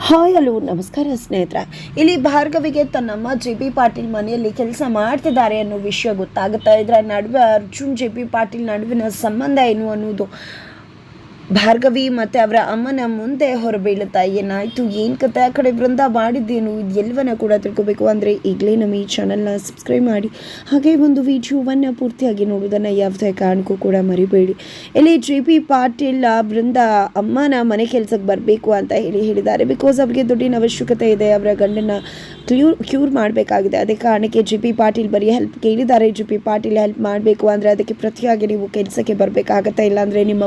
Hi, hello, ನಮಸ್ಕಾರ ಸ್ನೇಹಿತರೆ. ಇಲ್ಲಿ ಭಾರ್ಗವಿಗೆ ತನ್ನಮ್ಮ ಜೆ ಪಿ ಪಾಟೀಲ್ ಮನೆಯಲ್ಲಿ ಕೆಲಸ ಮಾಡ್ತಿದ್ದಾರೆ ಅನ್ನೋ ವಿಷಯ ಗೊತ್ತಾಗುತ್ತಾ ಇದರ ನಡುವೆ ಅರ್ಜುನ್, ಜೆ ಪಿ ಪಾಟೀಲ್ ನಡುವಿನ ಸಂಬಂಧ ಏನು ಅನ್ನೋದು ಭಾರ್ಗವಿ ಮತ್ತು ಅವರ ಅಮ್ಮನ ಮುಂದೆ ಹೊರಬೀಳುತ್ತಾ ಏನಾಯಿತು? ಏನು ಕತೆ? ಆ ಕಡೆ ವೃಂದ ಮಾಡಿದ್ದೇನು? ಇದು ಎಲ್ಲವನ್ನ ಕೂಡ ತಿಳ್ಕೊಬೇಕು ಅಂದರೆ ಈಗಲೇ ನಮ್ಮ ಈ ಚಾನಲ್ನ ಸಬ್ಸ್ಕ್ರೈಬ್ ಮಾಡಿ. ಹಾಗೆ ಒಂದು ವಿಡಿಯೋವನ್ನು ಪೂರ್ತಿಯಾಗಿ ನೋಡೋದನ್ನು ಯಾವುದೇ ಕಾರಣಕ್ಕೂ ಕೂಡ ಮರಿಬೇಡಿ. ಇಲ್ಲಿ ಜೆ ಪಿ ಪಾಟೀಲ್ ಬೃಂದ ವೃಂದ, ಅಮ್ಮನ ಮನೆ ಕೆಲಸಕ್ಕೆ ಬರಬೇಕು ಅಂತ ಹೇಳಿ ಹೇಳಿದ್ದಾರೆ. ಬಿಕಾಸ್ ಅವರಿಗೆ ದುಡ್ಡಿನ ಅವಶ್ಯಕತೆ ಇದೆ, ಅವರ ಗಂಡನ ಕ್ಯೂರ್ ಕ್ಯೂರ್ ಮಾಡಬೇಕಾಗಿದೆ. ಅದೇ ಕಾರಣಕ್ಕೆ ಜಿ ಪಿ ಪಾಟೀಲ್ ಬರೀ ಹೆಲ್ಪ್ ಕೇಳಿದ್ದಾರೆ. ಜಿ ಪಿ ಪಾಟೀಲ್ ಹೆಲ್ಪ್ ಮಾಡಬೇಕು ಅಂದರೆ ಅದಕ್ಕೆ ಪ್ರತಿಯಾಗಿ ನೀವು ಕೆಲಸಕ್ಕೆ ಬರಬೇಕಾಗತ್ತೆ ಇಲ್ಲಾಂದರೆ ನಿಮ್ಮ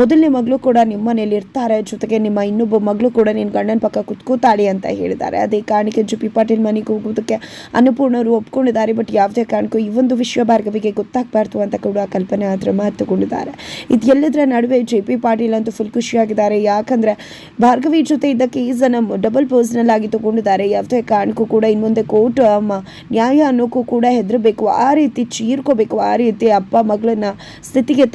ಮೊದಲನೇ ಮಗಳು ಕೂಡ ನಿಮ್ಮ ಮನೇಲಿ ಇರ್ತಾರೆ. ಜೊತೆಗೆ ನಿಮ್ಮ ಇನ್ನೊಬ್ಬ ಮಗಳು ಕೂಡ ನಿನ್ನ ಗಂಡನ ಪಕ್ಕ ಕುತ್ಕೋತಾಳೆ ಅಂತ ಹೇಳಿದ್ದಾರೆ. ಅದೇ ಕಾರಣಕ್ಕೆ ಜುಪಿ ಪಾಟೀಲ್ ಮನೆಗೆ ಹೋಗೋದಕ್ಕೆ ಅನ್ನಪೂರ್ಣರು ಒಪ್ಕೊಂಡಿದ್ದಾರೆ. ಬಟ್ ಯಾವುದೇ ಕಾರಣಕ್ಕೂ ಈ ಒಂದು ವಿಶ್ವ ಭಾರ್ಗವಿಗೆ ಗೊತ್ತಾಗಬಾರ್ದು ಅಂತ ಕೂಡ ಕಲ್ಪನೆ ಆದ್ರ ಮಾತುಕೊಂಡಿದ್ದಾರೆ. ಇದು ಎಲ್ಲದರ ನಡುವೆ ಜೆ ಪಿ ಪಾಟೀಲ್ ಅಂತೂ ಫುಲ್ ಖುಷಿಯಾಗಿದ್ದಾರೆ. ಯಾಕಂದರೆ ಭಾರ್ಗವಿ ಜೊತೆ ಇದ್ದ ಕೇಸನ್ನು ಡಬಲ್ ಪರ್ಸನಲ್ ಆಗಿ ತಗೊಂಡಿದ್ದಾರೆ. ಯಾವುದೇ ಕಾರಣಕ್ಕೂ ಕೂಡ ಇನ್ನು ಕೋರ್ಟ್ ನ್ಯಾಯ ಅನ್ನೋಕ್ಕೂ ಕೂಡ ಹೆದರಬೇಕು. ಆ ರೀತಿ ಚೀರ್ಕೋಬೇಕು. ಆ ರೀತಿ ಅಪ್ಪ ಮಗಳನ್ನ ಸ್ಥಿತಿಗೆ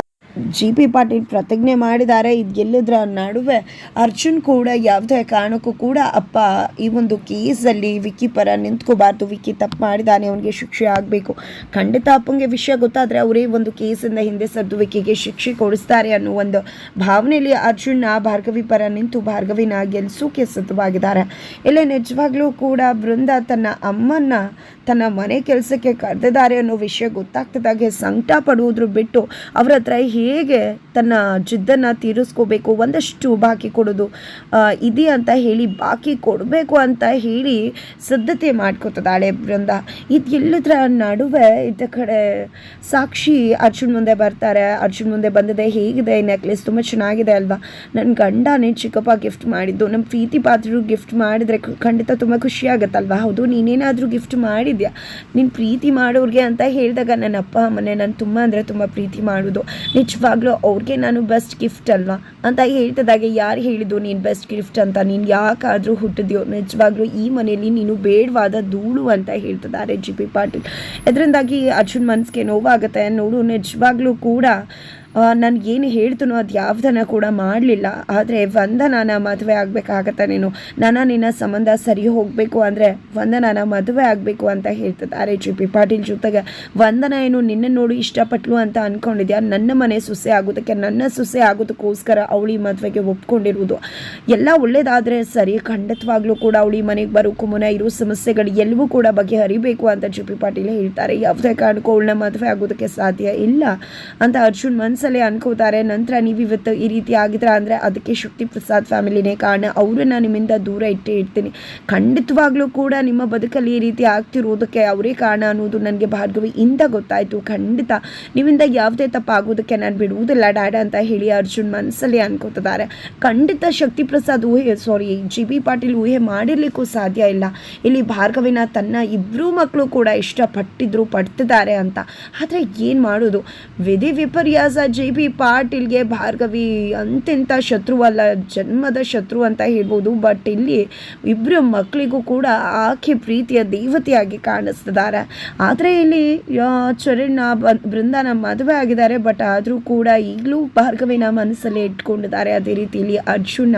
ಜಿ ಪಿ ಪಾಟೀಲ್ ಪ್ರತಿಜ್ಞೆ ಮಾಡಿದ್ದಾರೆ. ಇದು ಗೆಲ್ಲುದ್ರ ನಡುವೆ ಅರ್ಜುನ್ ಕೂಡ ಯಾವುದೇ ಕಾರಣಕ್ಕೂ ಕೂಡ ಅಪ್ಪ ಈ ಒಂದು ಕೇಸಲ್ಲಿ ವಿಕ್ಕಿ ಪರ ನಿಂತ್ಕೋಬಾರ್ದು. ವಿಕ್ಕಿ ತಪ್ಪು ಮಾಡಿದ್ದಾನೆ ಅವನಿಗೆ ಶಿಕ್ಷೆ ಆಗಬೇಕು. ಖಂಡಿತ ಅಪ್ಪಂಗೆ ವಿಷಯ ಗೊತ್ತಾದರೆ ಅವರೇ ಒಂದು ಕೇಸಿಂದ ಹಿಂದೆ ಸದ್ದು ವಿಕ್ಕಿಗೆ ಶಿಕ್ಷೆ ಕೊಡಿಸ್ತಾರೆ ಅನ್ನೋ ಒಂದು ಭಾವನೆಯಲ್ಲಿ ಅರ್ಜುನ್ ಭಾರ್ಗವಿ ಪರ ನಿಂತು ಭಾರ್ಗವಿನ ಗೆಲ್ಸೋಕೆ ಸಿದ್ಧವಾಗಿದ್ದಾರೆ ಇಲ್ಲೇ ನಿಜವಾಗ್ಲೂ ಕೂಡ ಬೃಂದ ತನ್ನ ಅಮ್ಮನ್ನ ತನ್ನ ಮನೆ ಕೆಲಸಕ್ಕೆ ಕರೆದಿದ್ದಾರೆ ಅನ್ನೋ ವಿಷಯ ಗೊತ್ತಾಗ್ತದಾಗೆ ಸಂಕಟ ಪಡುವುದ್ರು ಬಿಟ್ಟು ಅವರ ಹತ್ರ ಹೇಗೆ ತನ್ನ ಜಿದ್ದನ್ನು ತೀರಿಸ್ಕೋಬೇಕು, ಒಂದಷ್ಟು ಬಾಕಿ ಕೊಡೋದು ಇದೆ ಅಂತ ಹೇಳಿ ಬಾಕಿ ಕೊಡಬೇಕು ಅಂತ ಹೇಳಿ ಸಿದ್ಧತೆ ಮಾಡ್ಕೋತದಾಳೆ ಬೃಂದ. ಇದು ಎಲ್ಲದರ ನಡುವೆ ಇದ್ದ ಕಡೆ ಸಾಕ್ಷಿ ಅರ್ಜುನ್ ಮುಂದೆ ಬರ್ತಾರೆ. ಅರ್ಜುನ್ ಮುಂದೆ ಬಂದಿದೆ, ಹೇಗಿದೆ ಈ ನೆಕ್ಲೆಸ್ ತುಂಬ ಚೆನ್ನಾಗಿದೆ ಅಲ್ವಾ? ನನ್ನ ಗಂಡನೇ ಚಿಕ್ಕಪ್ಪ ಗಿಫ್ಟ್ ಮಾಡಿದ್ದು ನಮ್ಮ ಪ್ರೀತಿ ಪಾತ್ರರು ಗಿಫ್ಟ್ ಮಾಡಿದರೆ ಖಂಡಿತ ತುಂಬ ಖುಷಿ ಆಗುತ್ತಲ್ವಾ? ಹೌದು, ನೀನೇನಾದರೂ ಗಿಫ್ಟ್ ಮಾಡಿದ್ಯಾ? ನೀನು ಪ್ರೀತಿ ಮಾಡೋರಿಗೆ ಅಂತ ಹೇಳಿದಾಗ ನನ್ನ ಅಪ್ಪ ಅಮ್ಮನೆ ನಾನು ತುಂಬ ಅಂದರೆ ತುಂಬ ಪ್ರೀತಿ ಮಾಡೋದು. ನಿಜವಾಗ್ಲೂ ಅವ್ರಿಗೆ ನಾನು ಬೆಸ್ಟ್ ಗಿಫ್ಟ್ ಅಲ್ವಾ? ಅಂತ ಹೇಳ್ತಿದ್ದಾಗೆ ಯಾರು ಹೇಳಿದ್ದು ನೀನು ಬೆಸ್ಟ್ ಗಿಫ್ಟ್ ಅಂತ? ನೀನು ಯಾಕಾದರೂ ಹುಟ್ಟಿದ್ಯೋ? ನಿಜವಾಗ್ಲೂ ಈ ಮನೆಯಲ್ಲಿ ನೀನು ಬೇಡವಾದ ಧೂಳು ಅಂತ ಹೇಳ್ತಿದ್ದಾರೆ ಜಿ ಪಿ ಪಾಟೀಲ್. ಇದರಿಂದಾಗಿ ಅರ್ಜುನ್ ಮನಸ್ಸಿಗೆ ನೋವಾಗುತ್ತೆ ನೋಡು ನಿಜವಾಗ್ಲೂ ಕೂಡ ನನಗೇನು ಹೇಳ್ತನೋ ಅದು ಯಾವುದನ್ನು ಕೂಡ ಮಾಡಲಿಲ್ಲ. ಆದರೆ ವಂದನಾನ ಮದುವೆ ಆಗಬೇಕಾಗತ್ತ ನೀನು. ನನ್ನ ನಿನ್ನ ಸಂಬಂಧ ಸರಿ ಹೋಗಬೇಕು ಅಂದರೆ ವಂದನಾನ ಮದುವೆ ಆಗಬೇಕು ಅಂತ ಹೇಳ್ತಿದ್ದಾರೆ ಜಿ ಪಿ ಪಾಟೀಲ್ ಜೊತೆಗೆ ವಂದನ ಏನು ನಿನ್ನ ನೋಡಿ ಇಷ್ಟಪಟ್ಲು ಅಂತ ಅಂದ್ಕೊಂಡಿದ್ಯಾ ನನ್ನ ಮನೆ ಸೊಸೆ ಆಗೋದಕ್ಕೆ, ನನ್ನ ಸೊಸೆ ಆಗೋದಕ್ಕೋಸ್ಕರ ಅವಳಿ ಮದುವೆಗೆ ಒಪ್ಕೊಂಡಿರುವುದು. ಎಲ್ಲ ಒಳ್ಳೇದಾದರೆ ಸರಿ, ಖಂಡಿತವಾಗ್ಲೂ ಕೂಡ ಅವಳಿ ಮನೆಗೆ ಬರೋಕ್ಕೂ ಮುನ್ನ ಇರೋ ಸಮಸ್ಯೆಗಳು ಎಲ್ಲವೂ ಕೂಡ ಬಗೆಹರಿಬೇಕು ಅಂತ ಜಿ ಪಿ ಪಾಟೀಲ್ ಹೇಳ್ತಾರೆ. ಯಾವುದೇ ಕಾರಣಕ್ಕೂ ಅವಳನ್ನ ಮದುವೆ ಆಗೋದಕ್ಕೆ ಸಾಧ್ಯ ಇಲ್ಲ ಅಂತ ಅರ್ಜುನ್ ಮನಸ್ಸಲ್ಲಿ ಅನ್ಕೋತಾರೆ, ನಂತರ ನೀವು ಇವತ್ತು ಈ ರೀತಿ ಆಗಿದ್ರ ಅಂದರೆ ಅದಕ್ಕೆ ಶಕ್ತಿ ಪ್ರಸಾದ್ ಫ್ಯಾಮಿಲಿನೇ ಕಾರಣ. ಅವರನ್ನ ನಿಮ್ಮಿಂದ ದೂರ ಇಟ್ಟೇ ಇಡ್ತೀನಿ ಖಂಡಿತವಾಗ್ಲೂ ಕೂಡ ನಿಮ್ಮ ಬದುಕಲ್ಲಿ ಈ ರೀತಿ ಆಗ್ತಿರೋದಕ್ಕೆ ಅವರೇ ಕಾರಣ ಅನ್ನೋದು ನನಗೆ ಭಾರ್ಗವಿ ಇಂದ ಗೊತ್ತಾಯಿತು. ಖಂಡಿತ ನಿಮ್ಮಿಂದ ಯಾವುದೇ ತಪ್ಪಾಗೋದಕ್ಕೆ ನಾನು ಬಿಡುವುದಿಲ್ಲ ಡ್ಯಾಡ ಅಂತ ಹೇಳಿ ಅರ್ಜುನ್ ಮನಸ್ಸಲ್ಲಿ ಅನ್ಕೋತಿದ್ದಾರೆ. ಖಂಡಿತ ಶಕ್ತಿ ಪ್ರಸಾದ್ ಊಹೆ ಸಾರಿ ಜಿ ಬಿ ಪಾಟೀಲ್ ಊಹೆ ಮಾಡಿರ್ಲಿಕ್ಕೂ ಸಾಧ್ಯ ಇಲ್ಲ. ಇಲ್ಲಿ ಭಾರ್ಗವಿನ ತನ್ನ ಇಬ್ಬರೂ ಮಕ್ಕಳು ಕೂಡ ಇಷ್ಟಪಟ್ಟಿದ್ರು, ಪಡ್ತಿದ್ದಾರೆ ಅಂತ. ಆದರೆ ಏನು ಮಾಡೋದು? ವಿಧಿ ವಿಪರ್ಯಾಸ ಜೆ ಬಿ ಪಾಟೀಲ್ಗೆ ಭಾರ್ಗವಿ ಅಂತೆಂಥ ಶತ್ರುವಲ್ಲ ಜನ್ಮದ ಶತ್ರು ಅಂತ ಹೇಳ್ಬೋದು. ಬಟ್ ಇಲ್ಲಿ ಇಬ್ಬರು ಮಕ್ಕಳಿಗೂ ಕೂಡ ಆಕೆ ಪ್ರೀತಿಯ ದೇವತೆಯಾಗಿ ಕಾಣಿಸ್ತಿದ್ದಾರೆ. ಆದರೆ ಇಲ್ಲಿ ಚರಣ್ ಬೃಂದಾನ ಮದುವೆ ಆಗಿದ್ದಾರೆ. ಬಟ್ ಆದರೂ ಕೂಡ ಈಗಲೂ ಭಾರ್ಗವಿನ ಮನಸ್ಸಲ್ಲೇ ಇಟ್ಕೊಂಡಿದ್ದಾರೆ. ಅದೇ ರೀತಿ ಇಲ್ಲಿ ಅರ್ಜುನ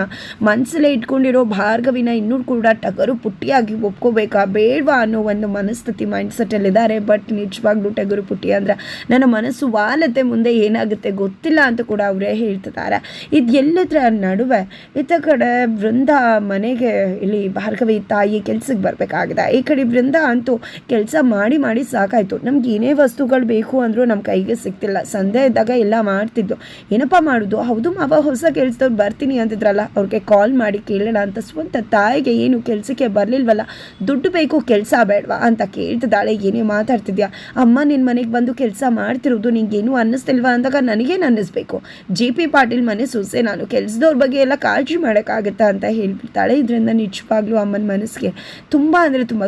ಮನಸ್ಸಲ್ಲೇ ಇಟ್ಕೊಂಡಿರೋ ಭಾರ್ಗವಿನ ಇನ್ನೂ ಕೂಡ ಟಗರು ಪುಟ್ಟಿಯಾಗಿ ಒಪ್ಕೋಬೇಕಾ ಬೇಡವಾ ಅನ್ನೋ ಒಂದು ಮನಸ್ಥಿತಿ ಮೈಂಡ್ಸೆಟ್ಟಲ್ಲಿದ್ದಾರೆ ಬಟ್ ನಿಜವಾಗ್ಲೂ ಟಗರು ಪುಟ್ಟಿ ಅಂದ್ರೆ, ನನ್ನ ಮನಸ್ಸು ವಾಲತೆ ಮುಂದೆ ಏನಾಗುತ್ತೆ ಗೊತ್ತಿಲ್ಲ ಅಂತ ಕೂಡ ಅವರೇ ಹೇಳ್ತಿದ್ದಾರೆ. ಇದು ಎಲ್ಲದರ ನಡುವೆ ಇತ್ತ ಕಡೆ ವೃಂದ ಮನೆಗೆ ಇಲ್ಲಿ ಭಾರ್ಗವಿ ತಾಯಿ ಕೆಲ್ಸಕ್ಕೆ ಬರಬೇಕಾಗಿದೆ. ಈ ಕಡೆ ವೃಂದ ಅಂತೂ ಕೆಲಸ ಮಾಡಿ ಮಾಡಿ ಸಾಕಾಯಿತು. ನಮ್ಗೆ ಏನೇ ವಸ್ತುಗಳು ಬೇಕು ಅಂದರೂ ನಮ್ಮ ಕೈಗೆ ಸಿಗ್ತಿಲ್ಲ. ಸಂದೇ ಇದ್ದಾಗ ಎಲ್ಲ ಮಾಡ್ತಿದ್ದು. ಏನಪ್ಪ ಮಾಡೋದು? ಹೌದು ಮಾವ, ಹೊಸ ಕೆಲಸದವ್ರು ಬರ್ತೀನಿ ಅಂತಿದ್ರಲ್ಲ, ಅವ್ರಿಗೆ ಕಾಲ್ ಮಾಡಿ ಕೇಳೋಣ ಅಂತ ಸ್ವಂತ ತಾಯಿಗೆ ಏನು ಕೆಲಸಕ್ಕೆ ಬರಲಿಲ್ವಲ್ಲ? ದುಡ್ಡು ಬೇಕು, ಕೆಲಸ ಬೇಡವಾ ಅಂತ ಕೇಳ್ತಿದ್ದಾಳೆ. ಏನೇ ಮಾತಾಡ್ತಿದ್ಯಾ? ಅಮ್ಮ ನಿನ್ನ ಮನೆಗೆ ಬಂದು ಕೆಲಸ ಮಾಡ್ತಿರೋದು ನಿಂಗೇನು ಅನ್ನಿಸ್ತಿಲ್ವಾ ಅಂದಾಗ ನನಗೇನು ಅನ್ನಿಸ್ಬೇಕು ಜೆ ಪಿ ಪಾಟೀಲ್ ಮನೆ ಸುಸೆ, ನಾನು ಕೆಲಸದವ್ರ ಬಗ್ಗೆ ಎಲ್ಲ ಕಾಳಜಿ ಮಾಡೋಕ್ಕಾಗತ್ತಾ ಅಂತ ಹೇಳ್ಬಿಡ್ತಾಳೆ. ಇದರಿಂದ ನಿಜವಾಗ್ಲೂ ಅಮ್ಮನ ಮನಸ್ಸಿಗೆ ತುಂಬ ಅಂದರೆ ತುಂಬ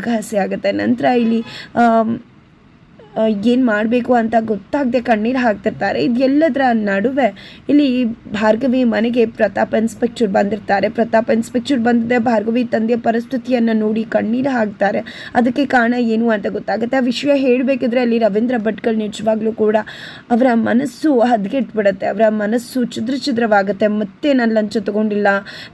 ಆಗುತ್ತೆ. ನಂತರ ಇಲ್ಲಿ ಏನು ಮಾಡಬೇಕು ಅಂತ ಗೊತ್ತಾಗದೆ ಕಣ್ಣೀರು ಹಾಕ್ತಿರ್ತಾರೆ. ಇದೆಲ್ಲದರ ನಡುವೆ ಇಲ್ಲಿ ಭಾರ್ಗವಿ ಮನೆಗೆ ಪ್ರತಾಪ್ ಇನ್ಸ್ಪೆಕ್ಟರ್ ಬಂದಿರ್ತಾರೆ. ಪ್ರತಾಪ್ ಇನ್ಸ್ಪೆಕ್ಟರ್ ಬಂದಿದೆ, ಭಾರ್ಗವಿ ತಂದೆಯ ಪರಿಸ್ಥಿತಿಯನ್ನು ನೋಡಿ ಕಣ್ಣೀರು ಹಾಕ್ತಾರೆ. ಅದಕ್ಕೆ ಕಾರಣ ಏನು ಅಂತ ಗೊತ್ತಾಗುತ್ತೆ. ಆ ವಿಷಯ ಹೇಳಬೇಕಿದ್ರೆ ಅಲ್ಲಿ ರವೀಂದ್ರ ಭಟ್ಕಲ್ ನಿಜವಾಗ್ಲೂ ಕೂಡ ಅವರ ಮನಸ್ಸು ಹದಗೆಟ್ಬಿಡುತ್ತೆ. ಅವರ ಮನಸ್ಸು ಚಿದ್ರ ಚಿದ್ರವಾಗುತ್ತೆ. ಮತ್ತೆ ನಾನು ಲಂಚ ತಗೊಂಡಿಲ್ಲ,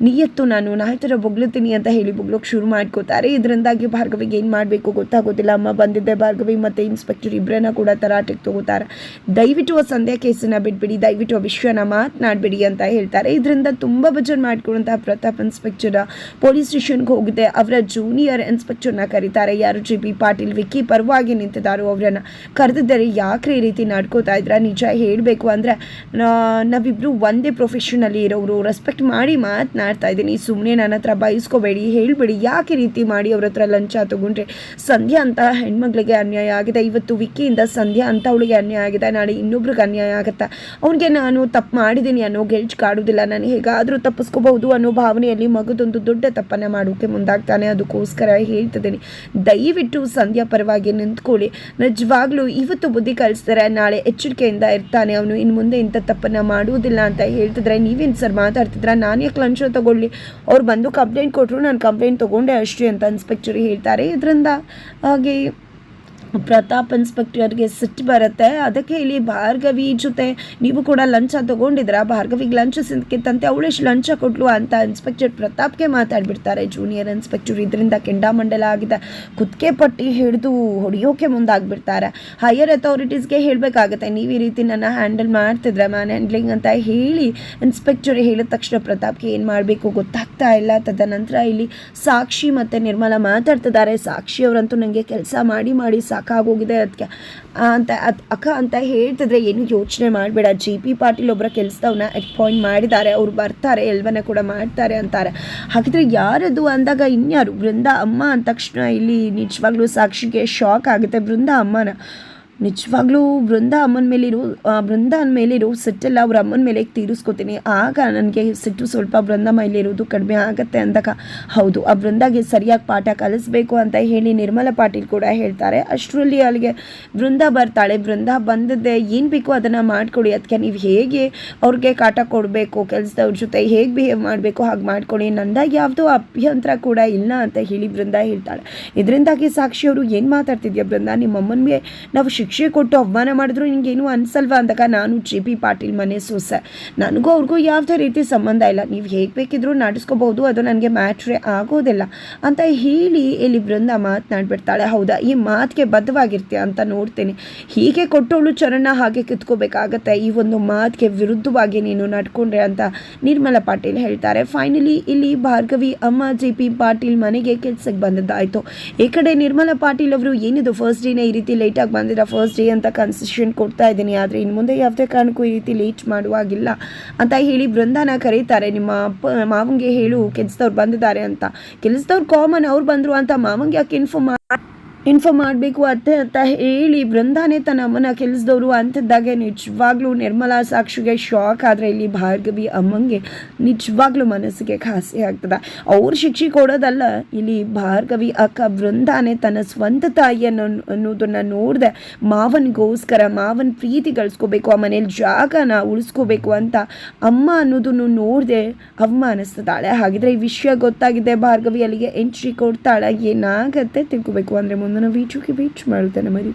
ನಿಯತ್ತು ನಾನು, ನಾಯಿ ಥರ ಬೊಗ್ಲುತ್ತೀನಿ ಅಂತ ಹೇಳಿ ಬೊಗ್ಲೋಕೆ ಶುರು ಮಾಡ್ಕೋತಾರೆ. ಇದರಿಂದಾಗಿ ಭಾರ್ಗವಿಗೆ ಏನು ಮಾಡಬೇಕು ಗೊತ್ತಾಗೋದಿಲ್ಲ. ಅಮ್ಮ ಬಂದಿದ್ದೆ, ಭಾರ್ಗವಿ ಮತ್ತು ಇನ್ಸ್ಪೆಕ್ಟರ್ ಇಬ್ಬರನ್ನ ಕೂಡ ತರಾಟೆಗೆ ತಗೋತಾರೆ ದಯವಿಟ್ಟು ಸಂಧ್ಯಾ ಕೇಸನ್ನ ಬಿಟ್ಬಿಡಿ, ದಯವಿಟ್ಟು ಆ ವಿಷಯನ ಮಾತನಾಡಬೇಡಿ ಅಂತ ಹೇಳ್ತಾರೆ. ಇದರಿಂದ ತುಂಬ ಭಜನ್ ಮಾಡ್ಕೊಳ್ಳುವಂತಹ ಪ್ರತಾಪ್ ಇನ್ಸ್ಪೆಕ್ಟರ್ ಪೊಲೀಸ್ ಸ್ಟೇಷನ್ಗೆ ಹೋಗಿದೆ. ಅವರ ಜೂನಿಯರ್ ಇನ್ಸ್ಪೆಕ್ಟರ್ನ ಕರೀತಾರೆ. ಯಾರು ಜಿ ಬಿ ಪಾಟೀಲ್, ವಿಕ್ಕಿ ಪರವಾಗಿ ನಿಂತಿದ್ದಾರೋ. ಅವರನ್ನು ಕರೆದಿದ್ದರೆ ಯಾಕ್ರೆ ಈ ರೀತಿ ನಡ್ಕೋತಾ ಇದ್ರ? ನಿಜ ಹೇಳಬೇಕು ಅಂದರೆ ನಾವಿಬ್ಬರು ಒಂದೇ ಪ್ರೊಫೆಷನಲ್ಲಿ ಇರೋರು ರೆಸ್ಪೆಕ್ಟ್ ಮಾಡಿ ಮಾತನಾಡ್ತಾ ಇದ್ದೀನಿ. ಸುಮ್ಮನೆ ನನ್ನ ಹತ್ರ ಬಯಸ್ಕೋಬೇಡಿ ಹೇಳ್ಬೇಡಿ. ಯಾಕೆ ರೀತಿ ಮಾಡಿ ಅವ್ರ ಹತ್ರ ಲಂಚ ತಗೊಂಡ್ರೆ? ಸಂಧ್ಯಾ ಅಂತ ಹೆಣ್ಮಗಳಿಗೆ ಅನ್ಯಾಯ ಆಗಿದೆ. ಇವತ್ತು ವಿಕ್ಕಿಯಿಂದ ಸಂಧ್ಯಾ ಅಂತ ಅವಳಿಗೆ ಅನ್ಯಾಯ ಆಗಿದೆ. ನಾಳೆ ಇನ್ನೊಬ್ರಿಗೆ ಅನ್ಯಾಯ ಆಗುತ್ತೆ? ಅವನಿಗೆ ನಾನು ತಪ್ಪು ಮಾಡಿದ್ದೀನಿ ಅನ್ನೋ ಗೆಲ್ಚ್ ಕಾಡುವುದಿಲ್ಲ ನಾನು ಹೇಗಾದರೂ ತಪ್ಪಿಸ್ಕೋಬಹುದು ಅನ್ನೋ ಭಾವನೆಯಲ್ಲಿ ಮಗದೊಂದು ದೊಡ್ಡ ತಪ್ಪನ್ನು ಮಾಡೋಕ್ಕೆ ಮುಂದಾಗ್ತಾನೆ. ಅದಕ್ಕೋಸ್ಕರ ಹೇಳ್ತಿದ್ದೀನಿ, ದಯವಿಟ್ಟು ಸಂಧ್ಯಾ ಪರವಾಗಿ ನಿಂತ್ಕೊಳ್ಳಿ. ನಿಜವಾಗ್ಲೂ ಇವತ್ತು ಬುದ್ಧಿ ಕಲಿಸ್ತಾರೆ. ನಾಳೆ ಎಚ್ಚರಿಕೆಯಿಂದ ಇರ್ತಾನೆ. ಅವನು ಇನ್ನು ಮುಂದೆ ಇಂಥ ತಪ್ಪನ್ನು ಮಾಡುವುದಿಲ್ಲ ಅಂತ ಹೇಳ್ತಿದ್ರೆ, ನೀವೇನು ಸರ್ ಮಾತಾಡ್ತಿದ್ರ? ನಾನು ಯಾಕೆ ಲಂಚ ತಗೊಳ್ಳಿ? ಅವ್ರು ಬಂದು ಕಂಪ್ಲೇಂಟ್ ಕೊಟ್ಟರು ನಾನು ಕಂಪ್ಲೇಂಟ್ ತೊಗೊಂಡೆ ಅಷ್ಟೇ ಅಂತ ಇನ್ಸ್ಪೆಕ್ಟರ್ ಹೇಳ್ತಾರೆ. ಇದರಿಂದ ಹಾಗೆ ಪ್ರತಾಪ್ ಇನ್ಸ್ಪೆಕ್ಟರ್ಗೆ ಸಿಟ್ಟು ಬರುತ್ತೆ. ಅದಕ್ಕೆ ಇಲ್ಲಿ ಭಾರ್ಗವಿ ಜೊತೆ ನೀವು ಕೂಡ ಲಂಚ ತೊಗೊಂಡಿದ್ರ ಭಾರ್ಗವಿಗೆ ಲಂಚ ಸಿಕ್ಕಿತ್ತಂತೆ ಎಷ್ಟು ಲಂಚ ಕೊಟ್ಲು ಅಂತ ಇನ್ಸ್ಪೆಕ್ಟರ್ ಪ್ರತಾಪ್ಗೆ ಮಾತಾಡ್ಬಿಡ್ತಾರೆ. ಜೂನಿಯರ್ ಇನ್ಸ್ಪೆಕ್ಟರ್ ಇದರಿಂದ ಕೆಂಡಾಮಂಡಲ ಆಗಿದೆ. ಕುತ್ತಿಗೆ ಪಟ್ಟಿ ಹಿಡಿದು ಹೊಡೆಯೋಕೆ ಮುಂದಾಗ್ಬಿಡ್ತಾರೆ. ಹೈಯರ್ ಅಥಾರಿಟೀಸ್ಗೆ ಹೇಳಬೇಕಾಗತ್ತೆ, ನೀವು ಈ ರೀತಿ ನನ್ನ ಹ್ಯಾಂಡಲ್ ಮಾಡ್ತಿದ್ರೆ ಮ್ಯಾನ್ ಹ್ಯಾಂಡ್ಲಿಂಗ್ ಅಂತ ಹೇಳಿ, ಇನ್ಸ್ಪೆಕ್ಟರ್ ಹೇಳಿದ ತಕ್ಷಣ ಪ್ರತಾಪ್ಗೆ ಏನು ಮಾಡಬೇಕು ಗೊತ್ತಾಗ್ತಾ ಇಲ್ಲ. ತದನಂತರ ಇಲ್ಲಿ ಸಾಕ್ಷಿ ಮತ್ತು ನಿರ್ಮಲ ಮಾತಾಡ್ತಿದ್ದಾರೆ. ಸಾಕ್ಷಿ ಅವರಂತೂ ನನಗೆ ಕೆಲಸ ಮಾಡಿ ಮಾಡಿ ಸಾಕಾಗೋಗಿದೆ ಅದಕ್ಕೆ ಅಂತ, ಅದು ಅಕ್ಕ ಅಂತ ಹೇಳ್ತಿದ್ರೆ ಏನು ಯೋಚನೆ ಮಾಡಬೇಡ. ಜಿ ಪಿ ಪಾಟೀಲ್ ಒಬ್ಬರ ಕೆಲಸದವನ್ನ ಅಪಾಯಿಂಟ್ ಮಾಡಿದ್ದಾರೆ. ಅವ್ರು ಬರ್ತಾರೆ ಎಲ್ವನ ಕೂಡ ಮಾಡ್ತಾರೆ ಅಂತಾರೆ. ಹಾಗಿದ್ರೆ ಯಾರದು ಅಂದಾಗ ಇನ್ಯಾರು? ಬೃಂದ ಅಮ್ಮ ಅಂದ ತಕ್ಷಣ ಇಲ್ಲಿ ನಿಜವಾಗ್ಲೂ ಸಾಕ್ಷಿಗೆ ಶಾಕ್ ಆಗುತ್ತೆ. ಬೃಂದ ಅಮ್ಮನ. ನಿಜವಾಗ್ಲೂ ವೃಂದ ಅಮ್ಮನ ಮೇಲಿರೋ ಮೇಲೆ ಮೇಲಿರೋ ಸಿಟ್ಟೆಲ್ಲ ಅವ್ರ ಅಮ್ಮನ ಮೇಲೆ ತೀರಿಸ್ಕೊತೀನಿ? ಆಗ ನನಗೆ ಸಿಟ್ಟು ಸ್ವಲ್ಪ ಬೃಂದ ಇರೋದು ಕಡಿಮೆ ಆಗುತ್ತೆ ಅಂದಾಗ, ಹೌದು, ಆ ಬೃಂದಾಗೆ ಸರಿಯಾಗಿ ಪಾಠ ಕಲಿಸ್ಬೇಕು ಅಂತ ಹೇಳಿ ನಿರ್ಮಲ ಪಾಟೀಲ್ ಕೂಡ ಹೇಳ್ತಾರೆ. ಅಷ್ಟರಲ್ಲಿ ಅಲ್ಲಿಗೆ ವೃಂದ ಬರ್ತಾಳೆ. ವೃಂದ ಬಂದದ್ದೆ, ಏನು ಬೇಕು ಅದನ್ನು ಮಾಡ್ಕೊಡಿ. ಅದಕ್ಕೆ ನೀವು ಹೇಗೆ ಅವ್ರಿಗೆ ಕಾಟ ಕೊಡಬೇಕು, ಕೆಲಸದವ್ರ ಜೊತೆ ಹೇಗೆ ಬಿಹೇವ್ ಮಾಡಬೇಕು, ಹಾಗೆ ಮಾಡ್ಕೊಳ್ಳಿ ನಂದಾಗ ಯಾವುದೋ ಅಭ್ಯಂತರ ಕೂಡ ಇಲ್ಲ ಅಂತ ಹೇಳಿ ವೃಂದ ಹೇಳ್ತಾಳೆ. ಇದರಿಂದಾಗಿ ಸಾಕ್ಷಿಯವರು ಏನು ಮಾತಾಡ್ತಿದ್ಯಾ ವೃಂದ? ನಿಮ್ಮ ಅಮ್ಮನಿಗೆ ನಾವು ಶಿಕ್ಷೆ ಕೊಟ್ಟು ಅವಮಾನ ಮಾಡಿದ್ರು ನಿಂಗೇನು ಅನ್ಸಲ್ವಾ ಅಂದಾಗ ನಾನು ಜೆ ಪಿ ಪಾಟೀಲ್ ಮನೆ ಸೊಸೆ. ನನಗೂ ಅವ್ರಿಗೂ ಯಾವುದೇ ರೀತಿ ಸಂಬಂಧ ಇಲ್ಲ. ನೀವು ಹೇಗೆ ಬೇಕಿದ್ರೂ ನಡೆಸ್ಕೋಬಹುದು ಅದು ನನಗೆ ಮ್ಯಾಟ್ರೇ ಆಗೋದಿಲ್ಲ ಅಂತ ಹೇಳಿ ಇಲ್ಲಿ ಬೃಂದ ಮಾತನಾಡ್ಬಿಡ್ತಾಳೆ. ಹೌದಾ, ಈ ಮಾತಿಗೆ ಬದ್ಧವಾಗಿರ್ತೀಯ ಅಂತ ನೋಡ್ತೀನಿ. ಹೀಗೆ ಕೊಟ್ಟವಳು ಚರಣ ಹಾಗೆ ಕಿತ್ಕೋಬೇಕಾಗತ್ತೆ. ಈ ಒಂದು ಮಾತಿಗೆ ವಿರುದ್ಧವಾಗಿ ನೀನು ನಡ್ಕೊಂಡ್ರೆ ಅಂತ ನಿರ್ಮಲಾ ಪಾಟೀಲ್ ಹೇಳ್ತಾರೆ. ಫೈನಲಿ ಇಲ್ಲಿ ಭಾರ್ಗವಿ ಅಮ್ಮ ಜೆ ಪಿ ಪಾಟೀಲ್ ಮನೆಗೆ ಕೆಲ್ಸಕ್ಕೆ ಬಂದದ್ದಾಯಿತು. ಈ ಕಡೆ ನಿರ್ಮಲಾ ಪಾಟೀಲ್ ಅವರು ಏನಿದು ಫಸ್ಟ್ ಡೇನೇ ಈ ರೀತಿ ಲೇಟಾಗಿ ಬಂದಿರ ಫಸ್ಟ್ ಡೇ ಅಂತ ಕನ್ಸೆಷನ್ ಕೊಡ್ತಾ ಇದ್ದೀನಿ. ಆದರೆ ಇನ್ನು ಮುಂದೆ ಯಾವುದೇ ಕಾರಣಕ್ಕೂ ಈ ರೀತಿ ಲೇಟ್ ಮಾಡುವಾಗಿಲ್ಲ ಅಂತ ಹೇಳಿ ಬೃಂದಾನ ಕರೀತಾರೆ. ನಿಮ್ಮ ಅಪ್ಪ, ಮಾವಂಗೆ ಹೇಳು, ಕೆಲಸದವ್ರು ಬಂದಿದ್ದಾರೆ ಅಂತ. ಕೆಲಸದವ್ರು ಕಾಮನ್ ಅವ್ರು ಬಂದರು ಅಂತ ಮಾವಂಗೆ ಯಾಕೆ ಇನ್ಫಾರ್ಮ್ ಇನ್ಫಾರ್ಮ್ ಮಾಡಬೇಕು ಅತ್ತೆ ಅಂತ ಹೇಳಿ ಬೃಂದಾನೇ ತನ್ನ ಅಮ್ಮನ ಕೆಲಸದವರು ಅಂಥದ್ದಾಗೆ ನಿಜವಾಗ್ಲೂ ನಿರ್ಮಲಾ ಸಾಕ್ಷಿಗೆ ಶಾಕ್ ಆದರೆ ಇಲ್ಲಿ ಭಾರ್ಗವಿ ಅಮ್ಮಂಗೆ ನಿಜವಾಗ್ಲೂ ಮನಸ್ಸಿಗೆ ಖಾಸಿ ಆಗ್ತದೆ. ಅವ್ರ ಶಿಕ್ಷೆ ಕೊಡೋದಲ್ಲ, ಇಲ್ಲಿ ಭಾರ್ಗವಿ ಅಕ್ಕ ಬೃಂದಾನೆ ತನ್ನ ಸ್ವಂತ ತಾಯಿಯನ್ನು ಅನ್ನೋದನ್ನು ನೋಡಿದೆ ಮಾವನಿಗೋಸ್ಕರ, ಮಾವನ ಪ್ರೀತಿ ಗಳಿಸ್ಕೋಬೇಕು, ಆ ಮನೇಲಿ ಜಾಗನ ಉಳಿಸ್ಕೋಬೇಕು ಅಂತ ಅಮ್ಮ ಅನ್ನೋದನ್ನು ನೋಡದೆ ಅವಮಾನಿಸ್ತಿದ್ದಾಳೆ. ಹಾಗಿದ್ರೆ ಈ ವಿಷಯ ಗೊತ್ತಾಗಿದೆ, ಭಾರ್ಗವಿ ಅಲ್ಲಿಗೆ ಎಂಟ್ರಿ ಕೊಡ್ತಾಳೆ. ಏನಾಗತ್ತೆ ತಿಳ್ಕೊಬೇಕು ಅಂದರೆ ಮುಂದಿನ ವೀಡಿಯೋಗೆ ವೇಟ್ ಮಾಡ್ತೇನೆ ಮರಿ